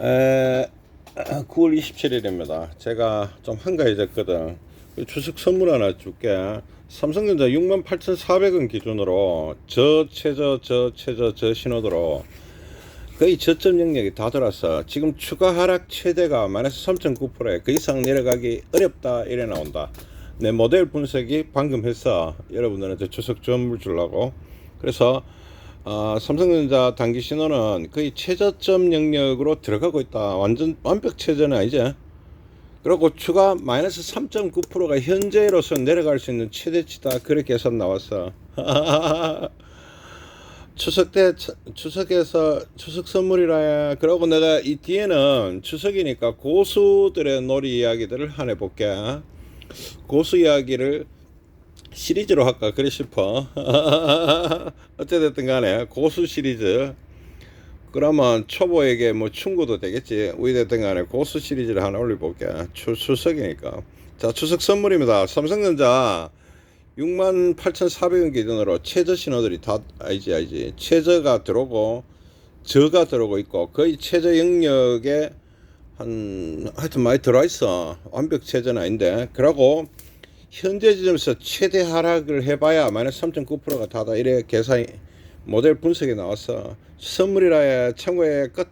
에, 9월 27일입니다. 제가 좀 한가해졌거든. 그 추석 선물 하나 줄게. 삼성전자 68,400원 기준으로 저 최저 저 최저 저 신호도로 거의 저점 영역이 다 돌아서 지금 추가 하락 최대가 마이너스 3.9%에 그 이상 내려가기 어렵다 이래 나온다. 내 모델 분석이 방금 했어. 여러분들한테 추석 선물 주려고. 그래서 어, 삼성전자 단기 신호는 거의 최저점 영역으로 들어가고 있다. 완전 완벽 최저는 아니지. 그리고 추가 마이너스 3.9%가 현재로서 내려갈 수 있는 최대치다. 그렇게 계산 나왔어. 추석 때 추- 추석에서 추석 선물이라 그러고 내가 이 뒤에는 추석이니까 고수들의 놀이 이야기들을 하나 볼게. 고수 이야기를 시리즈로 할까 그래 싶어. 어찌됐든 간에 고수 시리즈. 그러면 초보에게 뭐 충고도 되겠지. 우이됐든 간에 고수 시리즈를 하나 올려볼게. 추, 추석이니까. 자, 추석 선물입니다. 삼성전자 68,400원 기준으로 최저 신호들이 다, 알지, 알지. 최저가 들어오고, 저가 들어오고 있고, 거의 최저 영역에 한, 하여튼 많이 들어와 있어. 완벽 최저는 아닌데. 그러고, 현재 지점에서 최대 하락을 해봐야 마이너스 3.9%가 다다 이래 계산이 모델 분석이 나왔어 선물이라 참고에 끝